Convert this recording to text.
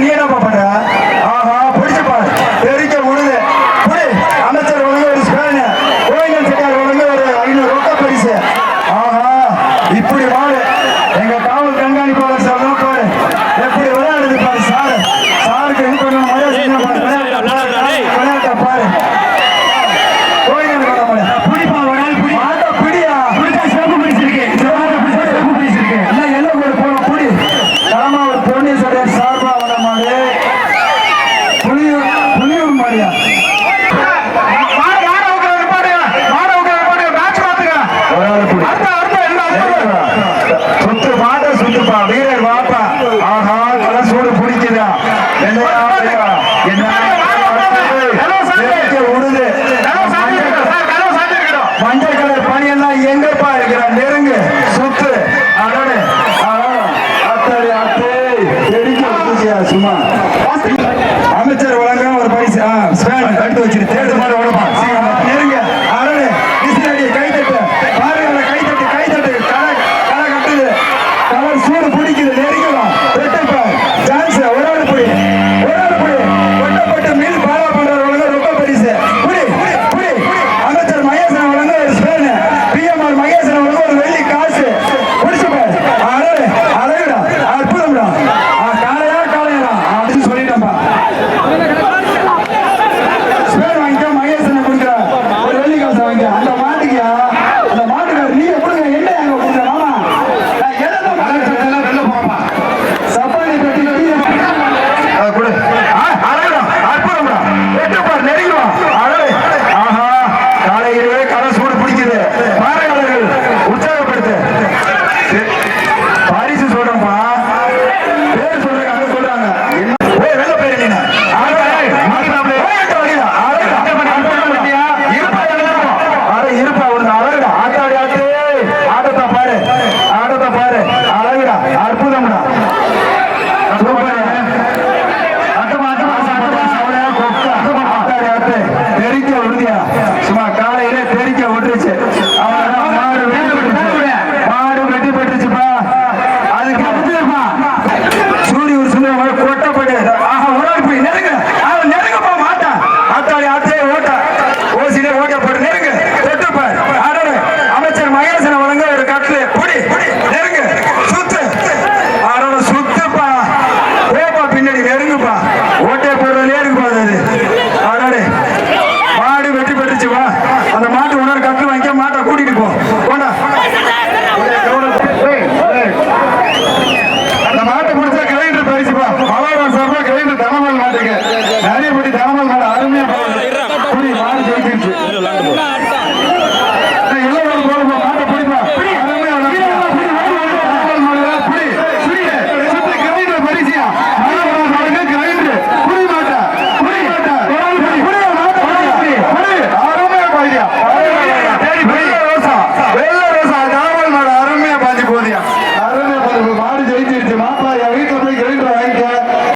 நீ என்னப்பா பண்ற? மஞ்சள் கலர் பணியெல்லாம் எங்கப்பா இருக்கிற நெருங்கு சுத்து அடனு அத்தடி அத்தை தெடிக்க சும்மா? அமைச்சர் வழங்க ஒரு பரிசு ஸ்பேன் கட்டு வச்சிரு. தேடு மாதிரி ஓடுமா நெருங்க அடனு விசிலடி கைத்தட்டு பாருங்க கைத்தட்டு கைத்தட்டு கலை கலை கட்டுது. கலர் சூடு பிடிக்குது. cabrón. Tidak 不了